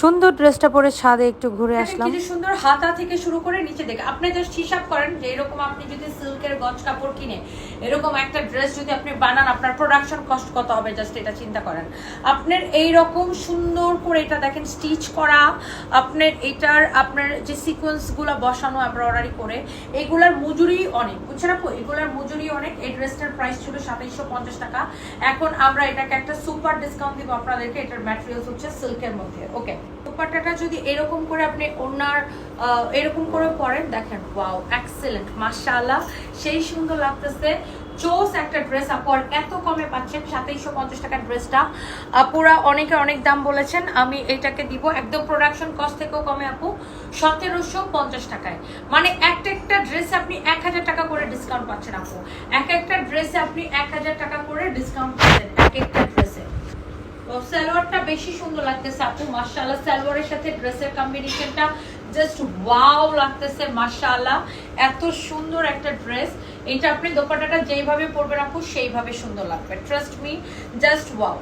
সুন্দর ড্রেসটা পরে ছাদে একটু ঘুরে আসলাম। কি সুন্দর হাতা থেকে শুরু করে নিচে দেখে। আপনি জাস্ট হিসাব করেন যে এরকম আপনি যদি সিল্কের গজ কাপড় কিনে এরকম একটা ড্রেস যদি আপনি বানান আপনার প্রোডাকশন কস্ট কত হবে? জাস্ট এটা চিন্তা করেন। আপনার এই রকম সুন্দর করে এটা দেখেন স্টিচ করা আপনার এটার আপনার যে সিকোয়েন্সগুলো বসানো এমব্রয়ডারি করে এগুলার মজুরি অনেক। বুঝছেন আপু? এগুলার মজুরি অনেক। এই ড্রেসটার প্রাইস ছিল সাতাইশশো পঞ্চাশ টাকা। এখন আমরা এটাকে একটা সুপার ডিসকাউন্ট দিব আপনাদেরকে। এটার ম্যাটেরিয়ালস হচ্ছে সিল্কের মধ্যে। ওকে দুপাট্টাটা যদি এরকম করে আপনি ওনার এরকম করে পরেন, দেখেন ওয়াও এক্সেলেন্ট মাশাআল্লাহ, সেই সুন্দর লাগতেছে। চোস একটা ড্রেস আপু, আর এত কমে পাচ্ছেন সাতাইশশো পঞ্চাশ টাকার ড্রেসটা আপুরা অনেকে অনেক দাম বলেছেন, আমি এটাকে দিব, একদম প্রোডাকশন কস্ট থেকেও কমে, আপু, সতেরোশো পঞ্চাশ টাকায়। মানে একটা একটা ড্রেসে আপনি এক হাজার টাকা করে ডিসকাউন্ট পাচ্ছেন, আপু। এক একটা ড্রেসে আপনি এক হাজার টাকা করে ডিসকাউন্ট পাচ্ছেন এক একটা ড্রেসে তো সালোয়ারটা বেশি সুন্দর লাগতেছে আপু মার্শাল্লাহ সালোয়ারের সাথে ড্রেসের কম্বিনেশনটা জাস্ট ওয়াও লাগতেছে মার্শাল্লাহ এত সুন্দর একটা ড্রেস এটা আপনি দোপাটাটা যেইভাবে পরবেন আপু, সেইভাবে সুন্দর লাগবে ট্রাস্ট মি জাস্ট ওয়াও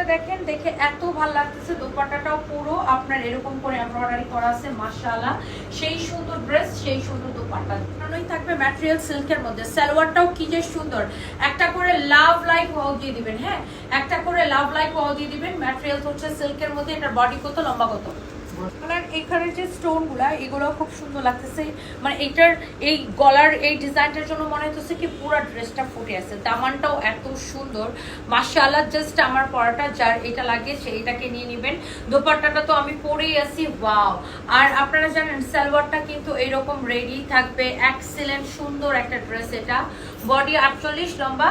এটা দেখেন, দেখে এত ভালো লাগতেছে। দোপাট্টাটাও পুরো আপনার এরকম করে এমব্রয়ডারি করা আছে, মাশাআল্লাহ। সেই সুন্দর ড্রেস সেই সুন্দর দোপাট্টা। দুটোই থাকবে ম্যাটেরিয়াল সিল্কের মধ্যে। সালোয়ারটাও কি যে সুন্দর। একটা করে লাভ লাইক ওয়াও দিয়ে দিবেন হ্যাঁ? একটা করে লাভ লাইক ওয়াও দিয়ে দিবেন। ম্যাটেরিয়াল হচ্ছে সিল্কের মধ্যে, এটার বডি কত, লম্বা কত? গলার এখানে যে স্টোনগুলা এগুলো খুব সুন্দর লাগতেছে। মানে এটার এই গলার, এই ডিজাইনটার জন্য মনে হচ্ছে কি পুরো ড্রেসটা ফুটে আছে। দামানটাও এত সুন্দর। মাশাআল্লাহ জাস্ট আমার পরাটা যার এটা লাগে সেইটাকে নিয়ে নেবেন। দোপাট্টাটা তো আমি পরেই আছি, ওয়াও। আর আপনারা জানেন, সালোয়ারটা কিন্তু এরকম রেডি থাকবে। এক্সেলেন্ট সুন্দর একটা ড্রেস এটা। বডি আটচল্লিশ, লম্বা?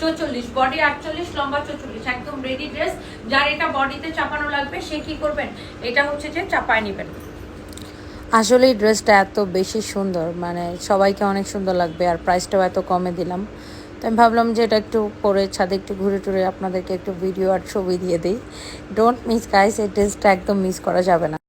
চৌচল্লিশ বডি আটচল্লিশ, লম্বা চৌচল্লিশ, একদম রেডি ড্রেস যার এটা বডিতে চাপানো লাগবে, সে কি করবেন? এটা হচ্ছে যে চাপায় নেবেন। আসলে এই ড্রেসটা এত বেশি সুন্দর মানে সবাইকে অনেক সুন্দর লাগবে, আর প্রাইসটাও এত কমে দিলাম। তো আমি ভাবলাম যে এটা একটু পরে ছাদে একটু ঘুরে টুরে আপনাদেরকে একটু ভিডিও আর ছবি দিয়ে দিই। ডোন্ট মিস গাইস এই ড্রেসটা একদম মিস করা যাবে না।